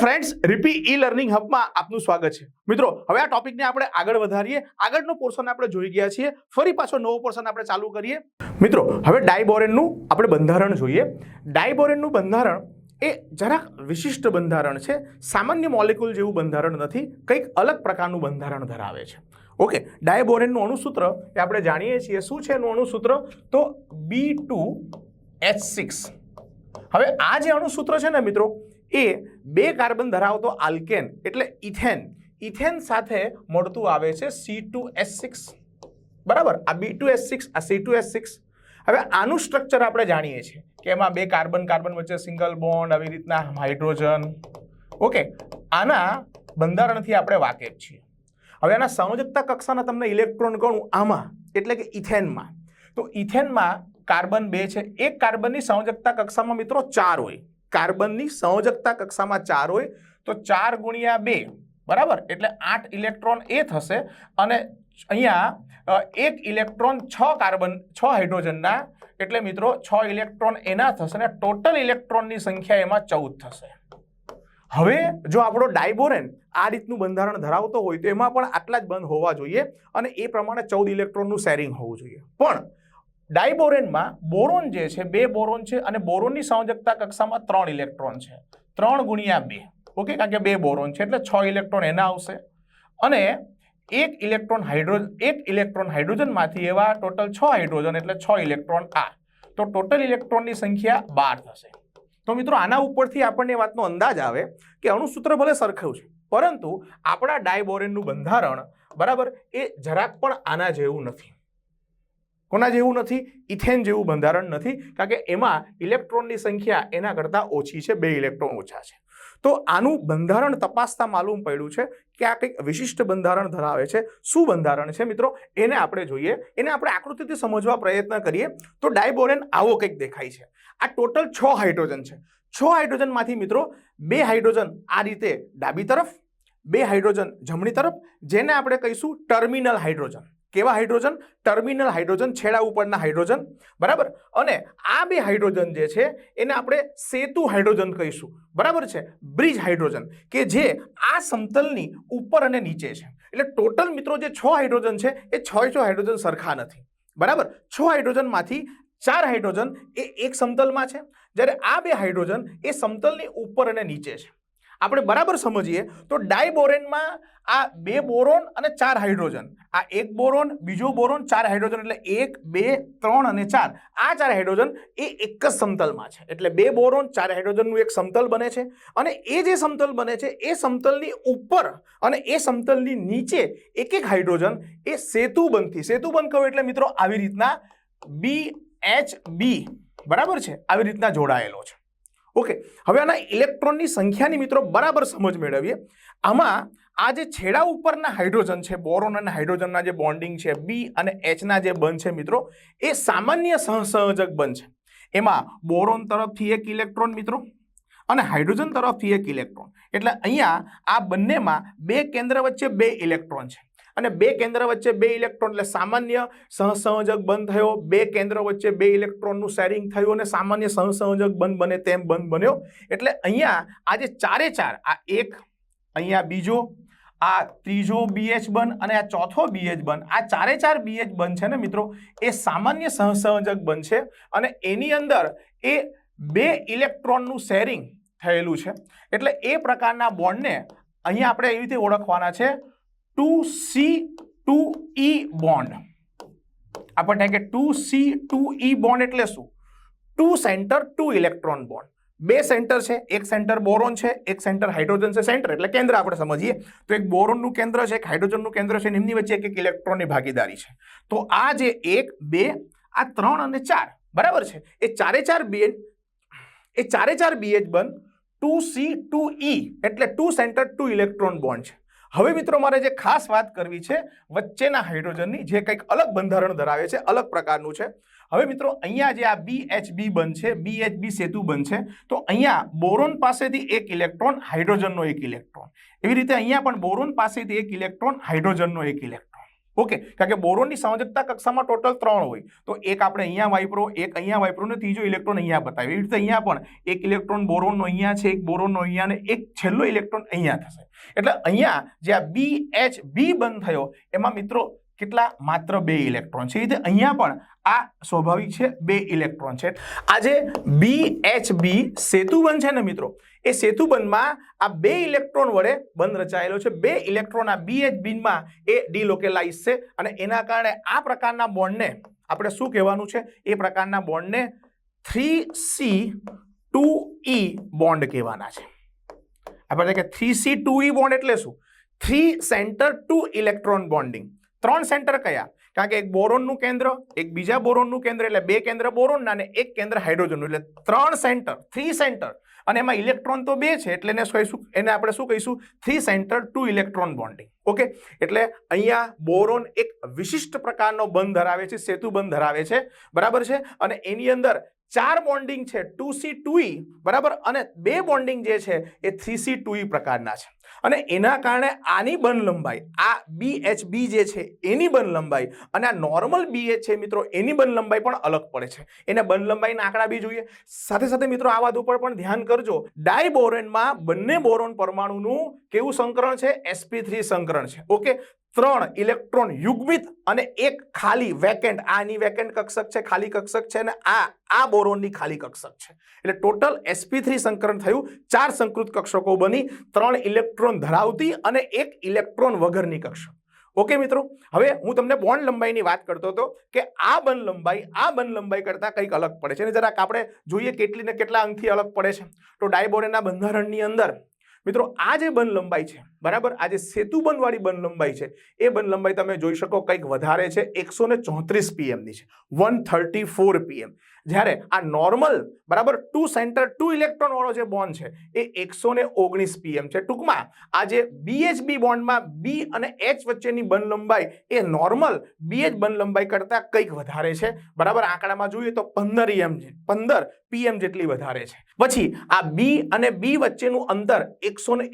Friends રીપી e learning હબમાં આપનું સ્વાગત છે. મિત્રો, હવે આ ટોપિકને આપણે આગળ વધારીએ. આગળનો પોર્શન આપણે જોઈ ગયા છીએ. ફરી પાછો નવો પોર્શન આપણે ચાલુ કરીએ. મિત્રો, હવે ડાયબોરેનનું આપણે બંધારણ જોઈએ. ડાયબોરેનનું બંધારણ એ જરાક વિશિષ્ટ બંધારણ છે. સામાન્ય મોલેક્યુલ જેવું બંધારણ નથી. કંઈક અલગ પ્રકારનું બંધારણ ધરાવે છે. ઓકે ડાયબોરેનનું અણુસૂત્ર એ આપણે જાણીએ છીએ. શું છે એનું અણુસૂત્ર? તો બી ટુ એચ સિક્સ હવે આ જે અણુસૂત્ર છે ને મિત્રો એ બે કાર્બન ધરાવતો આલ્કેન એટલે ઇથેન. ઇથેન સાથે મળતું આવે છે સી ટુ એસ સિક્સ બરાબર? આ બી ટુ એસ સિક્સ આ સી ટુ એસ સિક્સ હવે આનું સ્ટ્રક્ચર આપણે જાણીએ છીએ કે એમાં બે કાર્બન કાર્બન વચ્ચે સિંગલ બોન્ડ આવી રીતના હાઇડ્રોજન ઓકે આના બંધારણથી આપણે વાકેફ છીએ. હવે આના સંયોજકતા કક્ષાના તમને ઇલેક્ટ્રોન ગણું આમાં, એટલે કે ઇથેનમાં. તો ઇથેનમાં કાર્બન બે છે. એક કાર્બનની સંયોજકતા કક્ષામાં મિત્રો ચાર હોય. કાર્બનની સંયોજકતા કક્ષામાં ચાર હોય તો ચાર ગુણ્યા બે, બરાબર? એટલે આઠ ઇલેક્ટ્રોન એ થશે અને અહીંયા એક ઇલેક્ટ્રોન છ કાર્બન, છ હાઇડ્રોજનના, એટલે મિત્રો છ ઇલેક્ટ્રોન એના થશે અને ટોટલ ઇલેક્ટ્રોનની સંખ્યા એમાં ચૌદ થશે. હવે જો આપણો ડાયબોરેન આ રીતનું બંધારણ ધરાવતો હોય તો એમાં પણ આટલા જ બંધ હોવા જોઈએ અને એ પ્રમાણે ચૌદ ઇલેક્ટ્રોનનું શેરિંગ હોવું જોઈએ. પણ ડાયબોરેનમાં બોરોન જે છે, બે બોરોન છે અને બોરોનની સંયોજકતા કક્ષામાં ત્રણ ઇલેક્ટ્રોન છે. ત્રણ ગુણ્યા બે. ઓકે, કારણ કે બે બોરોન છે એટલે છ ઇલેક્ટ્રોન એના આવશે. અને એક ઇલેક્ટ્રોન હાઇડ્રોજન એક ઇલેક્ટ્રોન હાઇડ્રોજનમાંથી એવા ટોટલ છ હાઇડ્રોજન એટલે છ ઇલેક્ટ્રોન આ. તો ટોટલ ઇલેક્ટ્રોનની સંખ્યા બાર થશે. તો મિત્રો, આના ઉપરથી આપણને વાતનો અંદાજ આવે કે અણુસૂત્ર ભલે સરખું છે, પરંતુ આપણા ડાયબોરેનનું બંધારણ, બરાબર, એ જરાક પણ આના જેવું નથી. કોના જેવું નથી? ઇથેન જેવું બંધારણ નથી. કારણ કે એમાં ઇલેક્ટ્રોનની સંખ્યા એના કરતાં ઓછી છે. બે ઇલેક્ટ્રોન ઓછા છે. તો આનું બંધારણ તપાસતા માલુમ પડ્યું છે કે આ કંઈક વિશિષ્ટ બંધારણ ધરાવે છે. શું બંધારણ છે મિત્રો? એને આપણે જોઈએ. એને આપણે આકૃતિથી સમજવા પ્રયત્ન કરીએ. તો ડાયબોરેન આવો કંઈક દેખાય છે. આ ટોટલ છ હાઇડ્રોજન છે. છ હાઇડ્રોજનમાંથી મિત્રો બે હાઇડ્રોજન આ રીતે ડાબી તરફ, બે હાઇડ્રોજન જમણી તરફ, જેને આપણે કહીશું ટર્મિનલ હાઇડ્રોજન. કેવા હાઇડ્રોજન? ટર્મિનલ હાઇડ્રોજન, છેડા ઉપરના હાઇડ્રોજન. બરાબર? અને આ બે હાઇડ્રોજન જે છે, એને આપણે સેતુ હાઇડ્રોજન કહીશું. બરાબર છે? બ્રિજ હાઇડ્રોજન, કે જે આ સમતલની ઉપર અને નીચે છે. એટલે ટોટલ મિત્રો જે છ હાઇડ્રોજન છે, એ છ છ હાઇડ્રોજન સરખા નથી. બરાબર? છ હાઇડ્રોજનમાંથી ચાર હાઇડ્રોજન એ એક સમતલમાં છે. જ્યારે આ બે હાઇડ્રોજન એ સમતલની ઉપર અને નીચે છે. આપણે બરાબર સમજીએ તો ડાયબોરેનમાં આ બે બોરોન અને ચાર હાઇડ્રોજન. આ એક બોરોન, બીજો બોરોન, ચાર હાઇડ્રોજન એટલે એક, બે, ત્રણ અને ચાર. આ ચાર હાઇડ્રોજન એ એક જ સમતલમાં છે. એટલે બે બોરોન, ચાર હાઇડ્રોજનનું એક સમતલ બને છે. અને એ જે સમતલ બને છે, એ સમતલની ઉપર અને એ સમતલની નીચે એક એક હાઇડ્રોજન એ સેતુબંધથી, સેતુબંધ કહું એટલે મિત્રો આવી રીતના બી એચ બી બરાબર છે? આવી રીતના જોડાયેલો છે. ઓકે, હવે આના ઇલેક્ટ્રોનની સંખ્યાની મિત્રો બરાબર સમજ મેળવીએ. આમાં આ જે છેડા ઉપરના હાઇડ્રોજન છે, બોરોન અને હાઇડ્રોજનના જે બોન્ડિંગ છે બી અને એચના જે બંધ છે મિત્રો, એ સામાન્ય સહસંયોજક બંધ છે. એમાં બોરોન તરફથી એક ઇલેક્ટ્રોન મિત્રો અને હાઇડ્રોજન તરફથી એક ઇલેક્ટ્રોન. એટલે અહીંયા આ બંનેમાં બે કેન્દ્ર વચ્ચે બે ઇલેક્ટ્રોન છે. અને બે કેન્દ્ર વચ્ચે બે ઇલેક્ટ્રોન, એટલે સામાન્ય સહસંયોજક બંધ થયો, બે કેન્દ્ર વચ્ચે બે ઇલેક્ટ્રોનનું શેરિંગ થયું અને સામાન્ય સહસંયોજક બંધ બને તેમ બંધ બન્યો. એટલે અહીંયા આ જે ચારે ચાર, આ એક, અહીંયા બીજો, આ ત્રીજો બીએચ બન અને આ ચોથો બીએચ બન, આ ચારે ચાર બીએચ બન છે ને મિત્રો, એ સામાન્ય સહસંયોજક બન છે અને એની અંદર એ બે ઇલેક્ટ્રોનનું શેરિંગ થયેલું છે. એટલે એ પ્રકારના બોન્ડને અહીંયા આપણે એવી રીતે ઓળખવાના છે. Two C two E bond આપણને કે two C two E bond એટલે શું? Two centre, two electron bond બે સેન્ટર છે, એક સેન્ટર બોરોન છે, એક સેન્ટર હાઇડ્રોજન છે, સેન્ટર. એટલે કેન્દ્ર આપણે સમજીએ. તો એક બોરોનનું કેન્દ્ર છે, એક હાઇડ્રોજનનું કેન્દ્ર છે એમની વચ્ચે એક એક ઇલેક્ટ્રોનની ભાગીદારી છે. તો આ જે એક, બે, આ ત્રણ અને ચાર. બરાબર છે? એ ચારે ચાર બી એ ચારે ચાર બીએચ બન ટુ સી ટુ ઈ, એટલે two centre, two electron bond છે. હવે મિત્રો મારે જે ખાસ વાત કરવી છે, વચ્ચેના હાઇડ્રોજનની જે કંઈક અલગ બંધારણ ધરાવે છે, અલગ પ્રકારનું છે. હવે મિત્રો અહીંયા જે આ બી એચ બી બનશે બી એચ બી સેતુ બનશે, તો અહીંયા બોરોન પાસેથી એક ઇલેક્ટ્રોન, હાઇડ્રોજનનો એક ઇલેક્ટ્રોન. એવી રીતે અહીંયા પણ બોરોન પાસેથી એક ઇલેક્ટ્રોન, હાઇડ્રોજનનો એક ઇલેક્ટ્રોન. ઓકે, કારણ કે બોરોનની સંયોજકતા કક્ષામાં ટોટલ ત્રણ હોય. તો એક આપણે અહીંયા વાઇપ્રો એક અહીંયા વાપરો ને ત્રીજો ઇલેક્ટ્રોન અહીંયા બતાવ્યો એવી રીતે અહીંયા પણ એક ઇલેક્ટ્રોન બોરોનનો અહીંયા છે, એક બોરોનનો અહીંયા ને એક છેલ્લો ઇલેક્ટ્રોન અહીંયા થશે. એટલે અહીંયા જે આ બી એચ બી બંધ થયો, એમાં મિત્રો કેટલા? માત્ર બે ઇલેક્ટ્રોન છે. એ રીતે અહીંયા પણ આ સ્વાભાવિક છે, બે ઇલેક્ટ્રોન છે. આ જે બી એચ બી સેતુબંધ છે ને મિત્રો એ સેતુબંધમાં આ બે ઇલેક્ટ્રોન વડે બંધ રચાયેલો છે. બે ઇલેક્ટ્રોન આ બી એચ બીનમાં એ ડિલોકેલાઇઝ છે અને એના કારણે આ પ્રકારના બોન્ડને આપણે શું કહેવાનું છે? એ પ્રકારના બોન્ડને three C two E bond કહેવાના છે. આપણે કે three C two E bond એટલે શું? Three centre two electron bonding. ત્રણ સેન્ટર કયા? કારણ કે એક બોરોનનું કેન્દ્ર, એક બીજા બોરોનનું કેન્દ્ર એટલે બે કેન્દ્ર બોરોનના અને એક કેન્દ્ર હાઇડ્રોજનનું. એટલે ત્રણ સેન્ટર, થ્રી સેન્ટર. અને એમાં ઇલેક્ટ્રોન તો બે છે, એટલે એને કહીશું? એને આપણે શું કહીશું? Three centre two electron bonding okay એટલે અહીંયા બોરોન એક વિશિષ્ટ પ્રકારનો બંધ ધરાવે છે, સેતુ બંધ ધરાવે છે. બરાબર છે? અને એની અંદર ચાર બોન્ડિંગ છે ટુ સી ટુ ઈ બરાબર? અને બે બોન્ડિંગ જે છે, એ થ્રી સી ટુ પ્રકારના છે. અને એના કારણે આની બન લંબાઈ, આ બી એચ બી જે છે, એની બન લંબાઈ અને આ નોર્મલ બી એચ છે મિત્રો, એની બન લંબાઈ પણ અલગ પડે છે. એને બન લંબાઈના આંકડા બી જોઈએ. સાથે સાથે મિત્રો, આ વાત ઉપર પણ ધ્યાન કરજો. ડાયબોરેનમાં બંને બોરોન પરમાણુનું કેવું સંકરણ છે? એસપી થ્રી સંકરણ છે. ઓકે ત્રણ ઇલેક્ટ્રોન યુગ્મિત અને એક ખાલી વેકેન્ટ. આની વેકેન્ટ કક્ષક છે, ખાલી કક્ષક છે અને આ આ બોરોનની ખાલી કક્ષક છે. એટલે ટોટલ એસપી થ્રી સંકરણ થયું, ચાર સંકૃત કક્ષકો બની, ત્રણ ઇલેક્ટ્રોન ધરાવતી અને એક ઇલેક્ટ્રોન વગરની કક્ષક. ઓકે મિત્રો, હવે હું તમને બોન્ડ લંબાઈની વાત કરતો હતો કે આ બન લંબાઈ, આ બન લંબાઈ કરતાં કંઈક અલગ પડે છે. અને જરાક આપણે જોઈએ કેટલી ને કેટલા અંગથી અલગ પડે છે. તો ડાયબોરેના બંધારણની અંદર મિત્રો, આ જે બન લંબાઈ છે, બરાબર? આ જે સેતુ વાળી બન લંબાઈ છે, એ બન લંબાઈ તમે જોઈ શકો કંઈક વધારે છે, એકસો ને ચોત્રીસ પીએમની છે વન થર્ટી ફોર પીએમ જ્યારે આ નોર્મલ બરાબર ટુ સેન્ટર ટુ ઇલેક્ટ્રોન વાળો જે બોન્ડ છે, એ એકસો ને ઓગણીસ પીએમ છે. ટૂંકમાં, આ જે બીએચબી બોન્ડમાં બી અને એચ વચ્ચેની બન લંબાઈ એ નોર્મલ બીએચ બન લંબાઈ કરતાં કંઈક વધારે છે. બરાબર, આંકડામાં જોઈએ તો પંદર એમ પંદર પીએમ જેટલી વધારે છે. પછી, આ બી અને બી વચ્ચેનું અંતર એકસો ને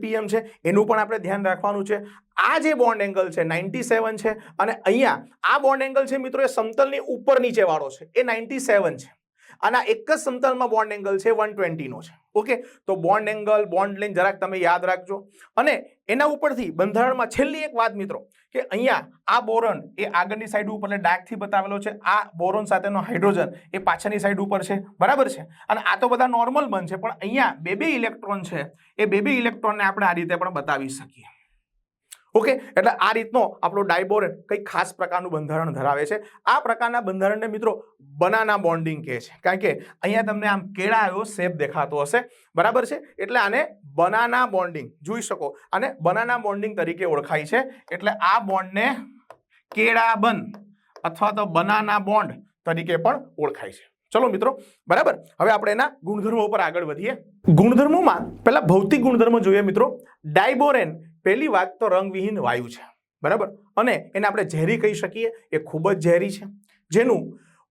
પીએમ છે. એનું પણ આપણે ધ્યાન રાખવાનું છે. આ જે બોન્ડ એંગલ છે નાઇન્ટી સેવન છે, અને અહીંયા આ બોન્ડ એંગલ છે, મિત્રો, એ સમતલની ઉપર નીચે વાળો છે. એ નાઇન્ટી સેવન છે. અને એક જ સમતલમાં બોન્ડ એંગલ છે વન ટ્વેન્ટીનો છે. ઓકે તો બોન્ડ એંગલ બોન્ડ લેન્થ જરાક તમે યાદ રાખજો. અને એના ઉપરથી બંધારણમાં છેલ્લી એક વાત, મિત્રો, કે અહીંયા આ બોરોન એ આગળની સાઈડ ઉપર એટલે બતાવેલો છે. આ બોરોન સાથેનો હાઇડ્રોજન એ પાછળની સાઈડ ઉપર છે. બરાબર છે? અને આ તો બધા નોર્મલ બનશે, પણ અહીંયા બે બે ઇલેક્ટ્રોન છે. એ બે બે ઇલેક્ટ્રોનને આપણે આ રીતે પણ બતાવી શકીએ. ઓકે? એટલે આ રીતનો આપણો ડાયબોરેન કંઈક ખાસ પ્રકારનું બંધારણ ધરાવે છે. આ પ્રકારના બંધારણને મિત્રો બનાના બોન્ડિંગ કહે છે. કારણ કે અહીંયા તમને આમ કેળા એવો શેપ દેખાતો હશે. બરાબર છે? એટલે આને બનાના બોન્ડિંગ જોઈ શકો. અને બનાના બોન્ડિંગ તરીકે ઓળખાય છે. એટલે આ બોન્ડને કેળાબન અથવા તો બનાના બોન્ડ તરીકે પણ ઓળખાય છે. ચલો મિત્રો, બરાબર? હવે આપણે એના ગુણધર્મો પર આગળ વધીએ. ગુણધર્મોમાં પહેલા ભૌતિક ગુણધર્મો જોઈએ મિત્રો. ડાયબોરેન પહેલી વાત તો રંગવિહીન વાયુ છે, બરાબર? અને એને આપણે ઝેરી કહી શકીએ, એ ખૂબ જ ઝેરી છે. જેનું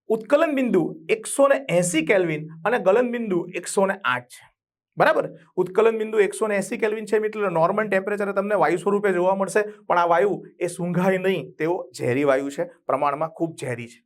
ઉત્કલન બિંદુ એકસો ને એસી કેલ્વિન અને ગલન બિંદુ એકસો ને આઠ છે, બરાબર? ઉત્કલન બિંદુ એકસો ને એસી કેલ્વિન છે એટલે નોર્મલ ટેમ્પરેચરે તમને વાયુ સ્વરૂપે જોવા મળશે, પણ આ વાયુ એ સૂંઘાય નહીં, તેઓ ઝેરી વાયુ છે, પ્રમાણમાં ખૂબ ઝેરી છે.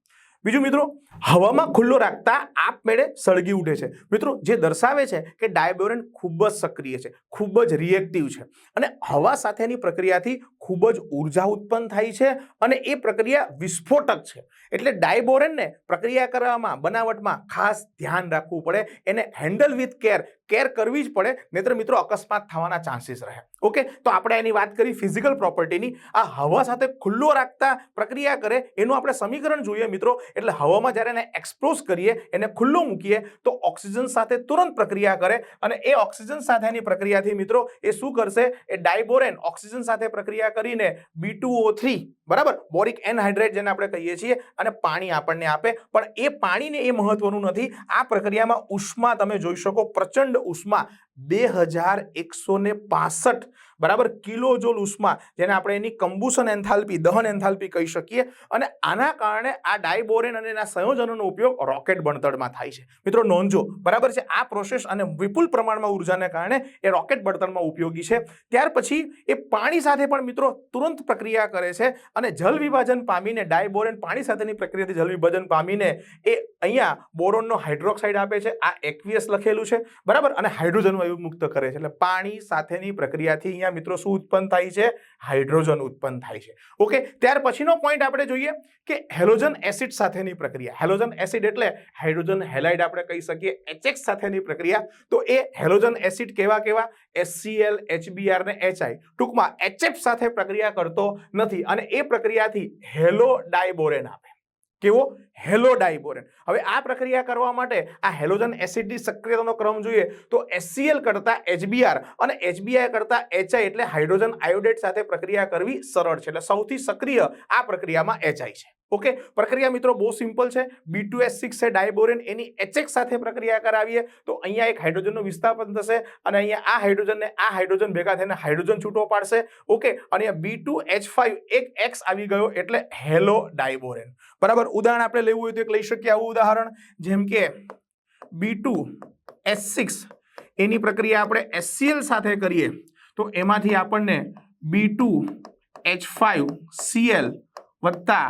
બીજું મિત્રો, હવામાં ખુલ્લો રાખતા આપમેળે સળગી ઉઠે છે. મિત્રો, જે દર્શાવે છે કે ડાયબોરેન ખૂબ જ સક્રિય છે, ખૂબ જ રિએક્ટિવ છે અને હવા સાથેની પ્રક્રિયાથી ખૂબ જ ઊર્જા ઉત્પન્ન થાય છે અને એ પ્રક્રિયા વિસ્ફોટક છે. એટલે ડાયબોરેનને પ્રક્રિયા કરવામાં, બનાવટમાં ખાસ ધ્યાન રાખવું પડે, એને હેન્ડલ વિથ કેર કેર કરવી જ પડે, નહીતર મિત્રો અકસ્માત થવાના ચાન્સીસ રહે. ઓકે તો આપણે એની વાત કરી ફિઝિકલ પ્રોપર્ટીની આ હવા સાથે ખુલ્લો રાખતા પ્રક્રિયા કરે, એનું આપણે સમીકરણ જોઈએ મિત્રો. એટલે હવામાં જ્યારે એને એક્સપ્લોઝ કરીએ, એને ખુલ્લો મૂકીએ, તો ઓક્સિજન સાથે તુરંત પ્રક્રિયા કરે. અને એ ઓક્સિજન સાથેની પ્રક્રિયાથી મિત્રો એ શું કરશે? એ ડાયબોરેન ઓક્સિજન સાથે પ્રક્રિયા કરીને બી થ્રી બરાબર? બોરિક એનહાઇડ્રેટ જેને આપણે કહીએ છીએ, અને પાણી આપણને આપે. પણ એ પાણીને એ મહત્વનું નથી. આ પ્રક્રિયામાં ઉષ્મા તમે જોઈ શકો, પ્રચંડ ઉષ્મા બે હજાર એકસો ને પાસઠ, બરાબર, કિલો જોલ ઉષ્મા, જેને આપણે એની કમ્બુશન એન્થાલ્પી, દહન એન્થાલ્પી કહી શકીએ. અને આના કારણે આ ડાયબોરેન અને એના સંયોજનોનો ઉપયોગ રોકેટ બળતણમાં થાય છે. મિત્રો, નોંધજો, બરાબર છે, આ પ્રોસેસ અને વિપુલ પ્રમાણમાં ઉર્જાને કારણે એ રોકેટ બળતણમાં ઉપયોગી છે. ત્યાર પછી એ પાણી સાથે પણ, મિત્રો, તુરંત પ્રક્રિયા કરે છે અને જલ વિભાજન પામીને ડાયબોરેન પાણી સાથેની પ્રક્રિયાથી જલ વિભાજન પામીને એ અહીંયા બોરોનનો હાઇડ્રોક્સાઇડ આપે છે. આ એક્વિયસ લખેલું છે, બરાબર, અને હાઇડ્રોજન વાયુ મુક્ત કરે છે. એટલે પાણી સાથેની પ્રક્રિયાથી અહીંયા મિત્રો શું ઉત્પન્ન થાય છે? હાઇડ્રોજન ઉત્પન્ન થાય છે. ઓકે, ત્યાર પછીનો પોઈન્ટ આપણે જોઈએ કે હેલોજન એસિડ સાથેની પ્રક્રિયા. હેલોજન એસિડ એટલે હાઇડ્રોજન હેલાઇડ આપણે કહી શકીએ. એચએક્સ સાથેની પ્રક્રિયા. તો એ હેલોજન એસિડ કેવા કેવા? એસસીએલ એચબીઆર ને એચઆઈ ટૂંકમાં એચએફ સાથે પ્રક્રિયા કરતો નથી અને એ પ્રક્રિયાથી હેલો ડાયબોરેન આપે. કેવો? હેલો ડાયબોરેન હવે આ પ્રક્રિયા કરવા માટે આ હેલોજન એસિડની સક્રિયતાનો ક્રમ જોઈએ તો એસસીએલ કરતાં એચબીઆર અને એચબીઆઈ કરતાં એચઆઈ એટલે હાઇડ્રોજન આયોડેટ સાથે પ્રક્રિયા કરવી સરળ છે. એટલે સૌથી સક્રિય આ પ્રક્રિયામાં એચઆઈ છે. ઓકે? પ્રક્રિયા મિત્રો બહુ સિમ્પલ છે. બી ટુ એસ સિક્સ છે, ડાયબોરેન એની એચએક્સ સાથે પ્રક્રિયા કરાવીએ તો અહીંયા એક હાઇડ્રોજનનું વિસ્થાપન થશે અને અહીંયા આ હાઇડ્રોજનને આ હાઇડ્રોજન ભેગા થઈને હાઇડ્રોજન છૂટો પાડશે. ઓકે? અને બી ટુ એચ ફાઇવ એક એક્સ આવી ગયો એટલે હેલો ડાયબોરેન. બરાબર? ઉદાહરણ આપણે લેવું હોય તો એક લઈ શકીએ. આવું ઉદાહરણ જેમ કે બી ટુ એસ સિક્સ એની પ્રક્રિયા આપણે એસસીએલ સાથે કરીએ, તો એમાંથી આપણને B two H five CL વત્તા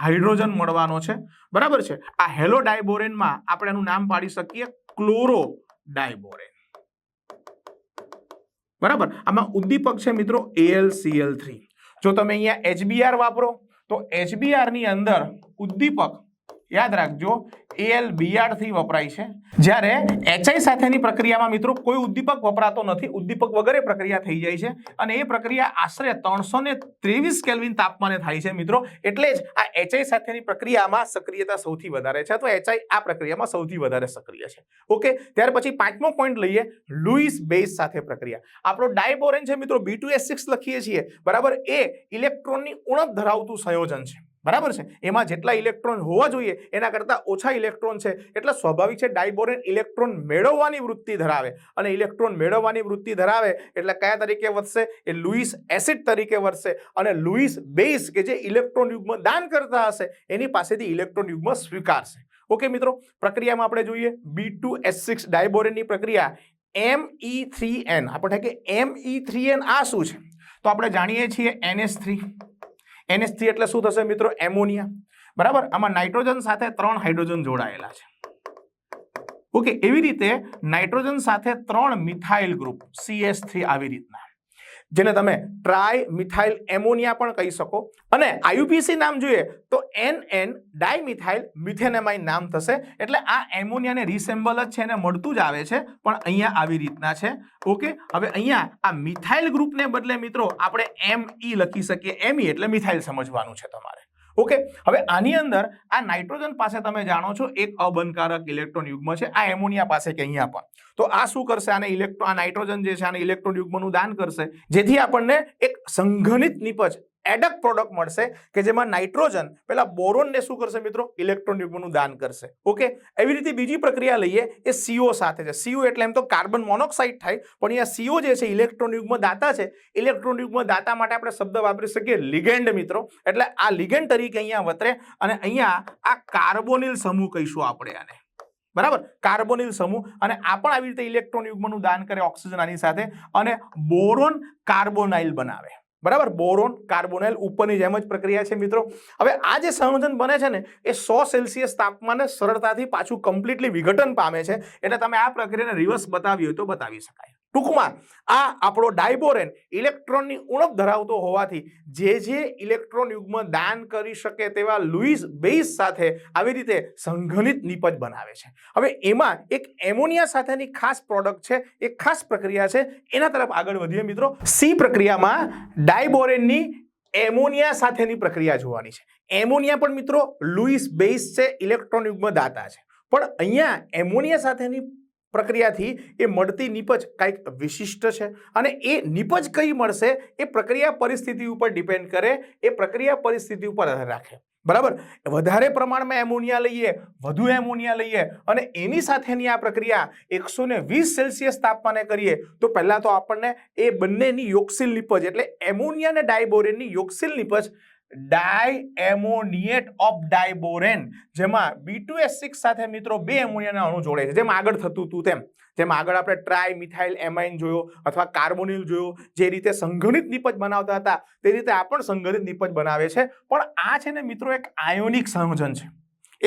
હાઇડ્રોજન મળવાનો છે. બરાબર છે? આ હેલો ડાયબોરેનમાં આપણે એનું નામ પાડી શકીએ ક્લોરો ડાયબોરેન બરાબર? આમાં ઉદ્દીપક છે મિત્રો AlCl3 થ્રી જો તમે અહીંયા HBr વાપરો, તો HBr ની અંદર ઉદ્દીપક યાદ રાખજો એલ બીઆરથી વપરાય છે. જ્યારે એચઆઈ સાથેની પ્રક્રિયામાં મિત્રો કોઈ ઉદ્દીપક વપરાતો નથી, ઉદ્દીપક વગર પ્રક્રિયા થઈ જાય છે અને એ પ્રક્રિયા આશરે ત્રણસો ને ત્રેવીસ કેલ્વિન તાપમાને થાય છે મિત્રો. એટલે જ આ એચઆઈ સાથેની પ્રક્રિયામાં સક્રિયતા સૌથી વધારે છે તો એચઆઈ આ પ્રક્રિયામાં સૌથી વધારે સક્રિય છે. ઓકે? ત્યાર પછી પાંચમો પોઈન્ટ લઈએ લુઈસ બેઝ સાથે પ્રક્રિયા. આપણો ડાયબોરેન છે મિત્રો બી ટુ એસ સિક્સ લખીએ છીએ. બરાબર? એ ઇલેક્ટ્રોનની ઉણપ ધરાવતું સંયોજન છે. બરાબર છે? એમાં જેટલા ઇલેક્ટ્રોન હોવા જોઈએ, એના કરતાં ઓછા ઇલેક્ટ્રોન છે. એટલે સ્વાભાવિક છે, ડાયબોરેન ઇલેક્ટ્રોન મેળવવાની વૃત્તિ ધરાવે. અને ઇલેક્ટ્રોન મેળવવાની વૃત્તિ ધરાવે એટલે કયા તરીકે વધશે? એ લુઈસ એસિડ તરીકે વધશે. અને લુઈસ બેઝ કે જે ઇલેક્ટ્રોન યુગ્મ દાન કરતા હશે, એની પાસેથી ઇલેક્ટ્રોન યુગ્મ સ્વીકારશે. ઓકે મિત્રો, પ્રક્રિયામાં આપણે જોઈએ બી ટુ એસ સિક્સ ડાયબોરેનની પ્રક્રિયા. એમ ઈ થ્રી એન આપણે કે એમ ઈ થ્રી એન આ શું છે? તો આપણે જાણીએ છીએ એનએસ થ્રી એનએસ થ્રી એટલે શું થશે મિત્રો? એમોનિયા. બરાબર? આમાં નાઇટ્રોજન સાથે ત્રણ હાઇડ્રોજન જોડાયેલા છે. ઓકે, એવી રીતે નાઇટ્રોજન સાથે ત્રણ મિથાઇલ ગ્રુપ સીએસ થ્રી આવી રીતના. જેને તમે ટ્રાય મિથાઇલ એમોનિયા પણ કહી શકો. અને આયુપીસી નામ જોઈએ તો એન એન ડાયમિથાઇલ મિથેનેમાઇન નામ થશે. એટલે આ એમોનિયાને રિસેમ્બલ જ છે એને મળતું જ આવે છે. પણ અહીંયા આવી રીતના છે. ઓકે હવે અહીંયા આ મિથાઇલ ગ્રુપને બદલે મિત્રો આપણે એમ ઈ લખી શકીએ. એમ ઈ એટલે મિથાઇલ સમજવાનું છે તમારે. ઓકે હવે આની અંદર આ નાઇટ્રોજન પાસે તમે જાણો છો, એક અબંધકારક ઇલેક્ટ્રોન યુગ્મ છે, આ એમોનિયા પાસે કે અહીંયા પણ. તો આ શું કરશે? આને ઇલેક્ટ્રો આ નાઇટ્રોજન જે છે, આને ઇલેક્ટ્રોન યુગ્મનું દાન કરશે, જેથી આપણને એક સંઘનિત નિપજ એડક પ્રોડક્ટ મળશે કે જેમાં નાઇટ્રોજન પેલા બોરોનને શું કરશે મિત્રો? ઇલેક્ટ્રોન યુગ્મનું દાન કરશે. ઓકે એવી રીતે બીજી પ્રક્રિયા લઈએ, એ સીઓ સાથે છે. સીઓ એટલે એમ તો કાર્બન મોનોક્સાઇડ થાય, પણ અહીંયા સીઓ જે છે ઇલેક્ટ્રોન યુગ્મ દાતા છે. ઇલેક્ટ્રોન યુગ્મ દાતા માટે આપણે શબ્દ વાપરી શકીએ લિગેન્ડ મિત્રો. એટલે આ લિગેન્ડ તરીકે અહીંયા વતરે અને અહીંયા આ કાર્બોનિલ સમૂહ કહીશું આપણે આને. બરાબર? કાર્બોનિલ સમૂહ. અને આ પણ આવી રીતે ઇલેક્ટ્રોન યુગ્મનું દાન કરે ઓક્સિજન આની સાથે. અને બોરોન કાર્બોનાઇલ બનાવે. બરાબર? બોરોન, કાર્બોનાઇલ ઉપરની જેમ જ પ્રક્રિયા છે મિત્રો. હવે આ જે સંયોજન બને છે ને, એ સો સેલ્સિયસ તાપમાને સરળતાથી પાછું કમ્પ્લીટલી વિઘટન પામે છે. એટલે તમે આ પ્રક્રિયાને રિવર્સ બતાવી હોય તો બતાવી શકાય. ટૂંકમાં આ આપણો ડાયબોરેન ઇલેક્ટ્રોનની ઉણપ ધરાવતો હોવાથી જે જે ઇલેક્ટ્રોન યુગ્મ દાન કરી શકે તેવા લુઈસ બેઇસ સાથે આવી રીતે સંઘનિત નિપજ બનાવે છે. હવે એમાં એક એમોનિયા સાથેની ખાસ પ્રોડક્ટ છે, એક ખાસ પ્રક્રિયા છે. એના તરફ આગળ વધીએ મિત્રો. સી પ્રક્રિયામાં ડાયબોરેનની એમોનિયા સાથેની પ્રક્રિયા જોવાની છે. એમોનિયા પણ મિત્રો લુઈસ બેઇસ છે, ઇલેક્ટ્રોન યુગ્મ દાતા છે. પણ અહીંયા એમોનિયા સાથેની પ્રક્રિયાથી એ મળતી નિપજ કંઈક વિશિષ્ટ છે અને એ નિપજ કઈ મળશે એ પ્રક્રિયા પરિસ્થિતિ ઉપર ડિપેન્ડ કરે, એ પ્રક્રિયા પરિસ્થિતિ ઉપર આધાર રાખે. બરાબર? વધારે પ્રમાણમાં એમોનિયા લઈએ, વધુ એમોનિયા લઈએ અને એની સાથેની આ પ્રક્રિયા એકસો ને વીસ સેલ્સિયસ તાપમાને કરીએ, તો પહેલાં તો આપણને એ બંનેની યોક્સિલ નીપજ એટલે એમોનિયા અને ડાયબોરેનની યોક્સિલ નિપજ ડાય એમોનિયેટ ઓફ ડાયબોરેન, જેમાં બી ટુ એસ સિક્સ સાથે મિત્રો બે એમોનિયાના અણુ જોડે છે. જેમ આગળ થતું હતું તેમ. જેમ આગળ આપણે ટ્રાય મિથાઇલ એમાઇન જોયો અથવા કાર્બોનિલ જોયો, જે રીતે સંઘનિત નિપજ બનાવતા હતા, તે રીતે આ પણ સંઘનિત નિપજ બનાવે છે. પણ આ છે ને મિત્રો એક આયોનિક સંયોજન છે.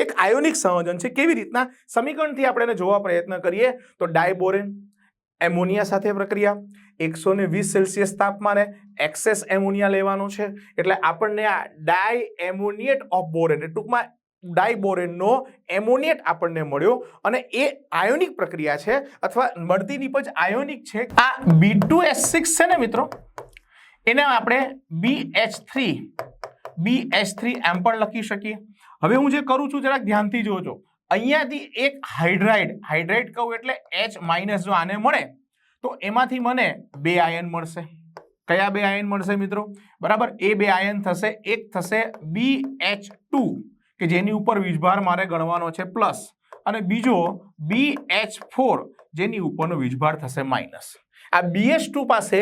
એક આયોનિક સંયોજન છે. કેવી રીતના? સમીકરણથી આપણે જોવા પ્રયત્ન કરીએ. તો ડાયબોરેન એમોનિયા સાથે પ્રક્રિયા એકસો ને વીસ સેલ્સિયસ તાપમાને એક્સેસ એમોનિયા લેવાનું છે. એટલે આપણને આ ડાય એમોનિયેટ ઓફ બોરેન ટૂંકમાં ડાયબોરેનનો એમોનિયેટ આપણને મળ્યો અને એ આયોનિક પ્રક્રિયા છે અથવા મળતી નીપજ આયોનિક છે. આ બી ટુ એસ સિક્સ છે ને મિત્રો? એને આપણે B H three, B H three એમ પણ લખી શકીએ. હવે હું જે કરું છું, જરાક ધ્યાનથી જોજો. અહીંયાથી એક હાઇડ્રાઇડ હાઇડ્રાઇડ કહું એટલે એચ માઇનસ જો આને મળે, તો એમાંથી મને બે આયન મળશે. કયા બે આયન મળશે મિત્રો? બરાબર, એ બે આયન થશે, એક થશે બી એચ ટુ કે જેની ઉપર વીજભાર મારે ગણવાનો છે પ્લસ અને બીજો બી એચ ફોર જેની ઉપરનો વીજભાર થશે માઇનસ આ બીએચ ટુ પાસે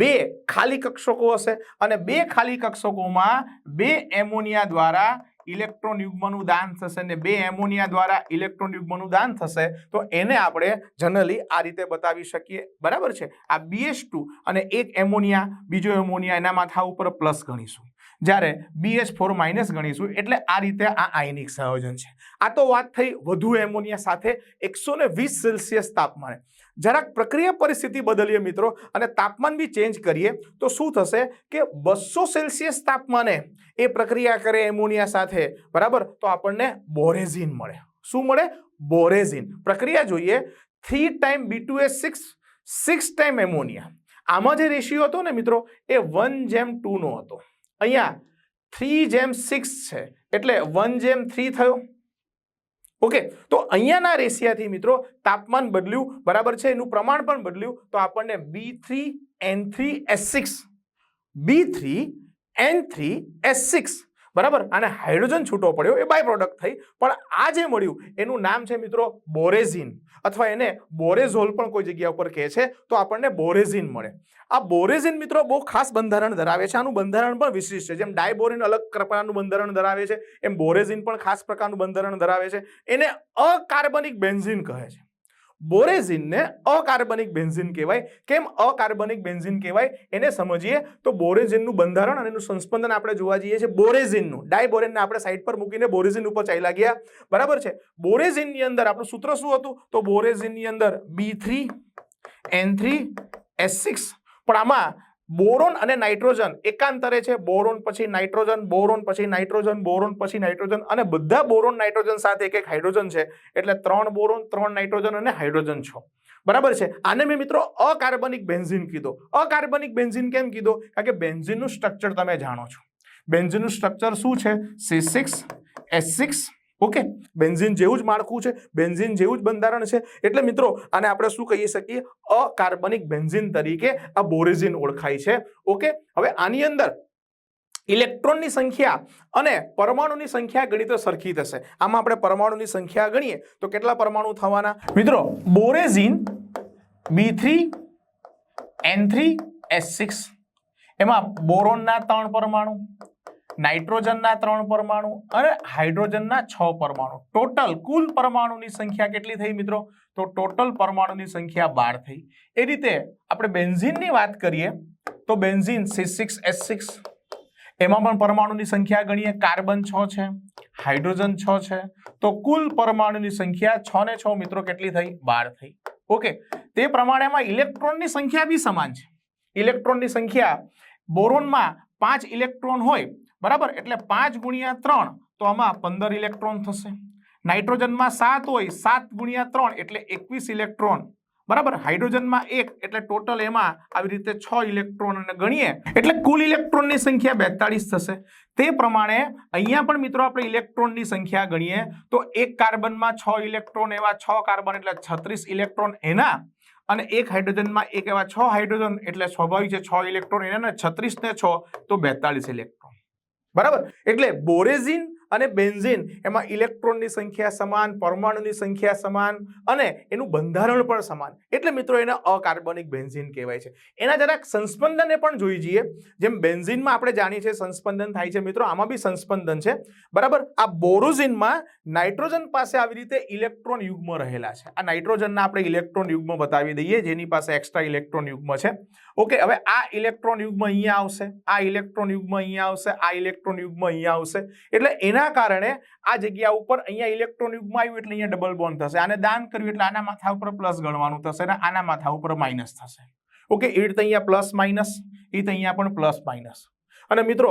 બે ખાલી કક્ષકો હશે, અને બે ખાલી કક્ષકોમાં બે એમોનિયા દ્વારા ઇલેક્ટ્રોન યુગ્મનું દાન થશે ને બે એમોનિયા દ્વારા ઇલેક્ટ્રોન યુગ્મનું દાન થશે, તો એને આપણે જનરલી આ રીતે બતાવી શકીએ. બરાબર છે? આ બીએસ અને એક એમોનિયા, બીજો એમોનિયા એના માથા ઉપર પ્લસ ગણીશું. જ્યારે બીએસ ફોર માઇનસ ગણીશું, એટલે આ રીતે આ આયનિક સંયોજન છે. આ તો વાત થઈ વધુ એમોનિયા સાથે એકસો વીસ સેલ્સિયસ તાપમાને. જરાક પ્રક્રિયા પરિસ્થિતિ બદલીએ મિત્રો અને તાપમાન બી ચેન્જ કરીએ, તો શું થશે કે બસો સેલ્સિયસ તાપમાને એ પ્રક્રિયા કરે એમોનિયા સાથે, બરાબર? તો આપણને બોરેઝિન મળે. શું મળે? બોરેઝિન. પ્રક્રિયા જોઈએ three time B two A six six time ammonia આમાં જે રેશિયો હતો ને મિત્રો, એ વન જેમ ટુનો હતો. અહીંયા થ્રી જેમ સિક્સ છે. એટલે વન જેમ થ્રી થયો. ઓકે, તો અહીંયાના રેશિયાથી મિત્રો તાપમાન બદલ્યું, બરાબર છે? એનું પ્રમાણ પણ બદલ્યું, તો આપણને B three N three S six B three N three S six બરાબર? અને હાઇડ્રોજન છૂટો પડ્યો, એ બાય પ્રોડક્ટ થઈ. પણ આ જે મળ્યું, એનું નામ છે મિત્રો બોરેઝિન. અથવા એને બોરેઝોલ પણ કોઈ જગ્યા ઉપર કહે છે, તો આપણને બોરેઝિન મળે. આ બોરેઝિન મિત્રો બહુ ખાસ બંધારણ ધરાવે છે. આનું બંધારણ પણ વિશિષ્ટ છે. જેમ ડાયબોરિન અલગ પ્રકારનું બંધારણ ધરાવે છે, એમ બોરેઝિન પણ ખાસ પ્રકારનું બંધારણ ધરાવે છે. એને અકાર્બનિક બેન્ઝિન કહે છે. બોરેઝિનને અકાર્બનિક બેન્ઝિન કહેવાય. કેમ અકાર્બનિક બેન્ઝિન કહેવાય? એને સમજીએ તો બોરેઝિનનું બંધારણ અને એનું સંસ્પંદન આપણે જોવા જઈએ છીએ બોરેઝિનનું. ડાયબોરેનને આપણે સાઈડ પર મૂકીને બોરેઝિન ઉપર ચાલ્યા ગયા. બરાબર છે? બોરેઝિનની અંદર આપણું સૂત્ર શું હતું? તો બોરેઝિનની અંદર B three N three S six પણ આમાં બોરોન અને નાઇટ્રોજન એકાંતરે છે. બોરોન પછી નાઇટ્રોજન, બોરોન પછી નાઇટ્રોજન, બોરોન પછી નાઇટ્રોજન અને બધા બોરોન નાઇટ્રોજન સાથે એક એક હાઇડ્રોજન છે. એટલે ત્રણ બોરોન, ત્રણ નાઇટ્રોજન અને હાઇડ્રોજન છો. બરાબર છે? આને મેં મિત્રો અકાર્બનિક બેન્ઝિન કીધો. અકાર્બનિક બેન્ઝિન કેમ કીધો? કારણ કે બેન્ઝિનનું સ્ટ્રક્ચર તમે જાણો છો. બેન્ઝિનનું સ્ટ્રક્ચર શું છે? C six S six okay? Benzene જેવું જ માળખું છે, બેન્ઝિન જેવું જ બંધારણ છે. એટલે મિત્રો, આને આપણે શું કહી શકીએ? અકાર્બનિક બેન્ઝિન તરીકે આ બોરેઝિન ઓળખાય છે. ઓકે? હવે આની અંદર ઇલેક્ટ્રોનની સંખ્યા અને પરમાણુની સંખ્યા ગણી તો સરખી થશે. આમાં આપણે પરમાણુની સંખ્યા ગણીએ તો કેટલા પરમાણુ થવાના? મિત્રો, borazine B three, N three, S six. એમાં બોરોનના ત્રણ પરમાણુ નાઇટ્રોજનના ત્રણ પરમાણુ અને હાઇડ્રોજનના છ પરમાણુ. ટોટલ કુલ પરમાણુની સંખ્યા કેટલી થઈ મિત્રો? તો ટોટલ પરમાણુની સંખ્યા બાર થઈ. એ રીતે આપણે બેન્ઝિનની વાત કરીએ, તો benzene C six S six એમાં પણ પરમાણુની સંખ્યા ગણીએ. કાર્બન છ છે, હાઇડ્રોજન છ છે. તો કુલ પરમાણુની સંખ્યા છ ને છ મિત્રો કેટલી થઈ? બાર થઈ. ઓકે, તે પ્રમાણેમાં ઇલેક્ટ્રોનની સંખ્યા બી સમાન છે. ઇલેક્ટ્રોનની સંખ્યા બોરોનમાં પાંચ ઇલેક્ટ્રોન હોય બરાબર? એટલે પાંચ ગુણ્યા ત્રણ તો આમાં પંદર ઇલેક્ટ્રોન થશે. નાઇટ્રોજનમાં સાત હોય, સાત ગુણ્યા ત્રણ એટલે એકવીસ ઇલેક્ટ્રોન. બરાબર? હાઇડ્રોજનમાં એક એટલે ટોટલ એમાં આવી રીતે છ ઇલેક્ટ્રોન અને ગણીએ એટલે કુલ ઇલેક્ટ્રોનની સંખ્યા બેતાળીસ થશે. તે પ્રમાણે અહીંયા પણ મિત્રો આપણે ઇલેક્ટ્રોનની સંખ્યા ગણીએ તો એક કાર્બનમાં છ ઇલેક્ટ્રોન એવા છ કાર્બન એટલે છત્રીસ ઇલેક્ટ્રોન એના અને એક હાઇડ્રોજનમાં એક એવા છ હાઇડ્રોજન એટલે સ્વાભાવિક છે છ ઇલેક્ટ્રોન એના છત્રીસ ને છ તો બેતાળીસ ઇલેક્ટ્રોન. બરાબર? એટલે બોરેઝિન અને બેન્ઝિન એમાં ઇલેક્ટ્રોનની સંખ્યા સમાન, પરમાણુની સંખ્યા સમાન અને એનું બંધારણ પણ સમાન. એટલે મિત્રો એને અકાર્બનિક બેન્ઝિન કહેવાય છે. એના જરાક સંસ્પંદનને પણ જોઈ જઈએ. જેમ બેન્ઝિનમાં આપણે જાણીએ છીએ સંસ્પંદન થાય છે મિત્રો, આમાં બી સંસ્પંદન છે. બરાબર? આ બોરોઝિનમાં નાઇટ્રોજન પાસે આવી રીતે ઇલેક્ટ્રોન યુગ્મ રહેલા છે. આ નાઇટ્રોજનના આપણે ઇલેક્ટ્રોન યુગ્મ બતાવી દઈએ, જેની પાસે એક્સ્ટ્રા ઇલેક્ટ્રોન યુગ્મ છે. ઓકે હવે આ ઇલેક્ટ્રોન યુગ્મ અહીંયા આવશે, આ ઇલેક્ટ્રોન યુગ્મ અહીંયા આવશે, આ ઇલેક્ટ્રોન યુગ્મ અહીંયા આવશે. એટલે એના કારણે આ જગ્યા ઉપર અહીંયા ઇલેક્ટ્રોન યુગ્મ આવ્યું એટલે અહીંયા ડબલ બોન્ડ થશે. આને દાન કર્યું એટલે આના માથા ઉપર પ્લસ ગણવાનું થશે અને આના માથા ઉપર માઇનસ થશે. ઓકે એ રીતે અહીંયા પ્લસ માઇનસ એ અહીંયા પણ પ્લસ માઇનસ અને મિત્રો,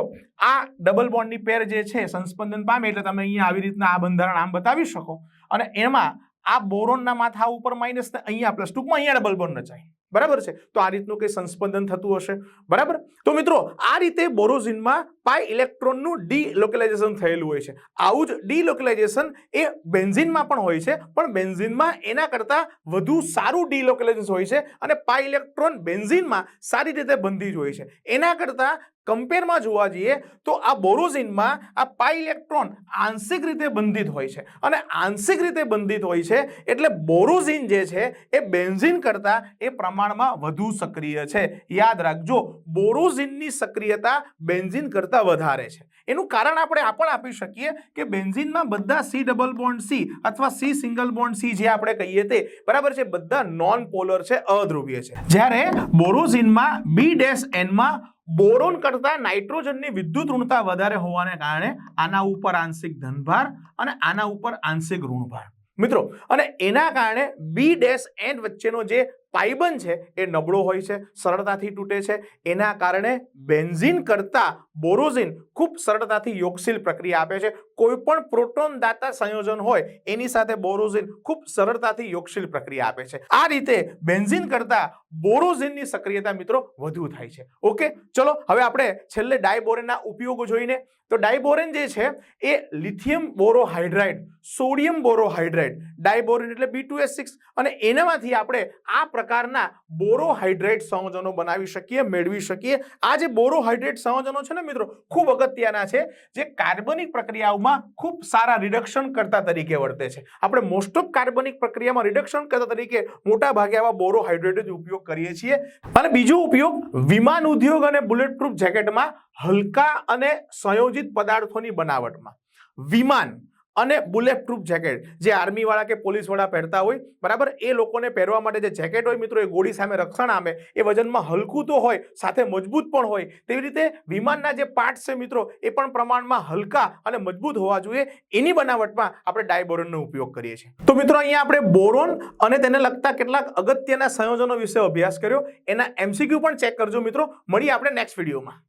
આ ડબલ બોન્ડની પેર જે છે, સંસ્પંદન પામે એટલે તમે અહીંયા આવી રીતના આ બંધારણ આમ બતાવી શકો. અને એમાં આ બોરોનના માથા ઉપર માઇનસ ને અહીંયા પ્લસ ટૂંકમાં અહીંયા ડબલ બોન્ડ રચાય બરાબર છે? તો આ રીતનું કંઈ સંસ્પંદન થતું હશે. બરાબર? તો મિત્રો, આ રીતે બોરોઝિનમાં પાઈ ઇલેક્ટ્રોનનું ડી લોકલાઇઝેશન થયેલું હોય છે. આવું જ ડી લોકલાઇઝેશન એ બેન્ઝિનમાં પણ હોય છે, પણ બેન્ઝિનમાં એના કરતાં વધુ સારું ડી લોકલાઇઝેશન હોય છે અને પાઈ ઇલેક્ટ્રોન બેન્ઝિનમાં સારી રીતે બંધી જ હોય છે. એના કરતાં કમ્પેરમાં જોવા જઈએ તો આ બોરોઝિનમાં આ પાઈ ઇલેક્ટ્રોન આંશિક રીતે બંધિત હોય છે. અને આંશિક રીતે બંધિત હોય છે એટલે બોરોઝિન જે છે એ બેન્ઝિન કરતાં એ પ્રમાણમાં વધુ સક્રિય છે. યાદ રાખજો, બોરોઝિનની સક્રિયતા બેન્ઝિન કરતાં વધારે છે. એનું કારણ આપણે આ પણ આપી શકીએ કે બેન્ઝિનમાં બધા સી ડબલ બોન્ડ સી અથવા સી સિંગલ બોન્ડ સી જે આપણે કહીએ તે, બરાબર છે? બધા નોન પોલર છે અધ્રુવીય છે. જ્યારે બોરોઝિનમાં બી ડેશ એનમાં બોરોન કરતા નાઇટ્રોજનની વિદ્યુત ઋણતા વધારે હોવાને કારણે આના ઉપર આંશિક ધનભાર અને આના ઉપર આંશિક ઋણભાર. મિત્રો, અને એના કારણે બી ડેશ એન વચ્ચેનો જે પાઇબંધ છે એ નબળો હોય છે, સરળતાથી તૂટે છે. એના કારણે બેન્ઝિન કરતાં બોરોઝિન ખૂબ સરળતાથી યોગશીલ પ્રક્રિયા આપે છે. કોઈ પણ પ્રોટોન દાતા સંયોજન હોય, એની સાથે બોરોઝિન ખૂબ સરળતાથી યોગશીલ પ્રક્રિયા આપે છે. આ રીતે બેન્ઝિન કરતા બોરોઝિનની સક્રિયતા મિત્રો વધુ થાય છે. ઓકે ચલો, હવે આપણે છેલ્લે ડાયબોરેનના ઉપયોગો જોઈને. તો ડાયબોરેન જે છે, એ લિથિયમ બોરોહાઇડ્રાઇડ, સોડિયમ બોરોહાઇડ્રાઇડ, ડાયબોરેન એટલે બી ટુ એસ સિક્સ, અને એનામાંથી આપણે આ પ્રકારના બોરોહાઇડ્રેટ સંયોજનો બનાવી શકીએ, મેળવી શકીએ. આ જે બોરોહાઇડ્રેટ સંયોજનો છે ને મિત્રો, ખૂબ અગત્યના છે. જે કાર્બનિક પ્રક્રિયાઓમાં ખૂબ સારા રિડક્શન કરતા તરીકે વર્તે છે. આપણે મોસ્ટ ઓફ કાર્બનિક પ્રક્રિયામાં રિડક્શન કરતા તરીકે મોટા ભાગે આવા બોરોહાઇડ્રેટ ઉપયોગ કરીએ છીએ. અને બીજો ઉપયોગ વિમાન ઉદ્યોગ અને બુલેટ પ્રૂફ જેકેટમાં હલકા અને સંયોજિત પદાર્થોની બનાવટમાં. વિમાન અને બુલેટ પ્રૂફ જેકેટ જે આર્મીવાળા કે પોલીસવાળા પહેરતા હોય, બરાબર? એ લોકોને પહેરવા માટે જે જેકેટ હોય મિત્રો, એ ગોળી સામે રક્ષણ આમે એ વજનમાં હલકું તો હોય, સાથે મજબૂત પણ હોય. તેવી રીતે વિમાનના જે પાર્ટ છે મિત્રો, એ પણ પ્રમાણમાં હલકા અને મજબૂત હોવા જોઈએ. એની બનાવટમાં આપણે ડાયબોરોનનો ઉપયોગ કરીએ છીએ. તો મિત્રો, અહીંયા આપણે બોરોન અને તેને લગતા કેટલાક અગત્યના સંયોજનો વિશે અભ્યાસ કર્યો. એના એમસીક્યુ પણ ચેક કરજો મિત્રો. મળીએ આપણે નેક્સ્ટ વિડીયોમાં